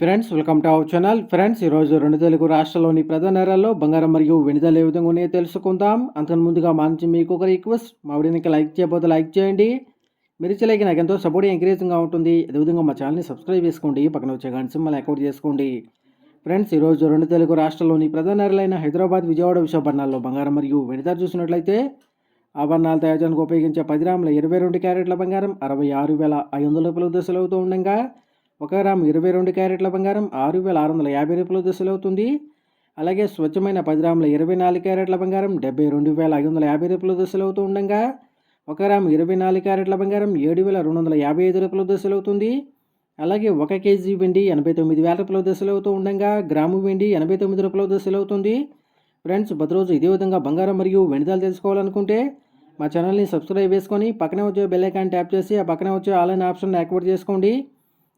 Friends welcome to our channel. Friends ఈరోజు రెండు తెలుగు రాష్ట్రాల్లోని ప్రధాన నగరాల్లో బంగారం మరియు వెనుదల ఏ విధంగా ఉన్నాయో తెలుసుకుందాం. అంతకు ముందుగా మా నుంచి మీకు ఒక రిక్వెస్ట్. మా వీడియోకి లైక్ చేయబోతే లైక్ చేయండి. మీరు నాకు ఎంతో సపోర్ట్ ఎంకరేజింగ్గా ఉంటుంది. అదేవిధంగా మా ఛానల్ని సబ్స్క్రైబ్ చేసుకోండి. పక్కన వచ్చే గంట సింబల్ అకౌంట్ చేసుకోండి. ఫ్రెండ్స్ ఈరోజు రెండు తెలుగు రాష్ట్రాల్లోని ప్రధాన నగరాలైన హైదరాబాద్ విజయవాడ విశాఖపట్నాల్లో బంగారం మరియు వెనుదల చూసినట్లయితే ఆభరణాలు తయారు చేయడానికి ఉపయోగించే పది గ్రాముల ఇరవై రెండు క్యారెట్ల బంగారం అరవై ఆరు వేల ఐదు వందల రూపాయల దశలవుతూ అవుతూ ఉండగా ఒక గ్రాము ఇరవై రెండు క్యారెట్ల బంగారం ఆరు వేల ఆరు వందల యాభై రూపాయల దశలు అవుతుంది. అలాగే స్వచ్ఛమైన పది గ్రాముల ఇరవై నాలుగు క్యారెట్ల బంగారం డెబ్బై రెండు వేల ఐదు వందల యాభై రూపాయల దశలు అవుతూ ఉండగా ఒక గ్రాము ఇరవై నాలుగు క్యారెట్ల బంగారం ఏడు వేల రెండు వందల యాభై ఐదు రూపాయల దశలు అవుతుంది. అలాగే ఒక కేజీ వెండి ఎనభై తొమ్మిది వేల రూపాయల దశలు అవుతూ ఉండగా గ్రాము వెండి ఎనభై తొమ్మిది రూపాయల దశలు అవుతుంది. ఫ్రెండ్స్ ప్రతిరోజు ఇదే విధంగా బంగారం మరియు వెండిదాలు తెలుసుకోవాలనుకుంటే మా ఛానల్ని సబ్స్క్రైబ్ చేసుకొని పక్కనే వచ్చే బెల్ ఐకాన్ ట్యాప్ చేసి ఆ పక్కనే వచ్చే ఆన్లైన్ ఆప్షన్ యాక్టివేట్ చేసుకోండి.